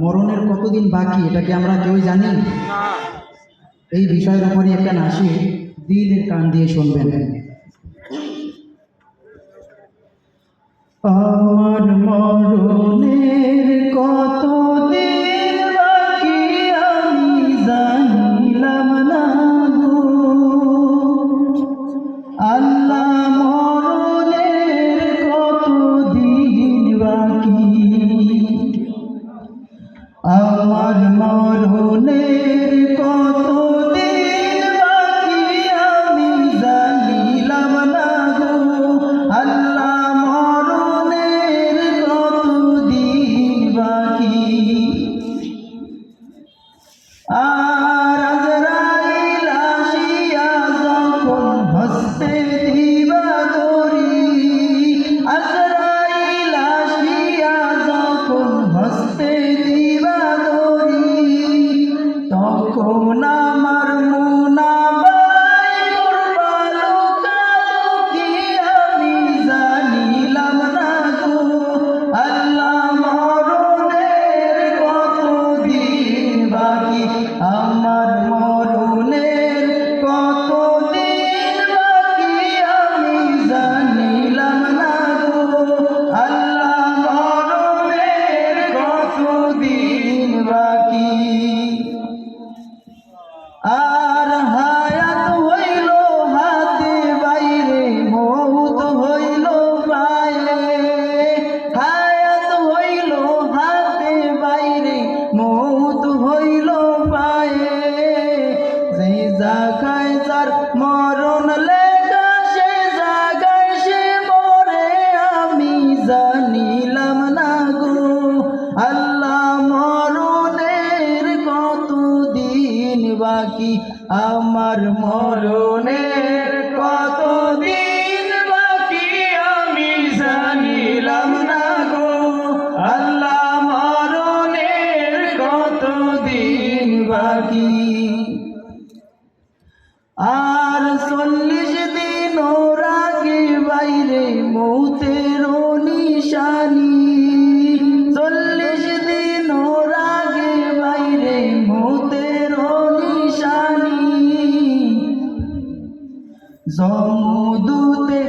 মরণের কতদিন বাকি, এটা কি আমরা কেউ জানি? এই বিষয়ের উপরে একটা নাসি দিলের কান দিয়ে শুনবেন। আমার মরণের কত জানিলাম না আল্লাহ আমার মরহুনের কত Ah. বাকি আমার মরণের কতদিন বাকি আমি জানিলাম না গো। আল্লাহ মরণের কতদিন বাকি? আ জমদূতে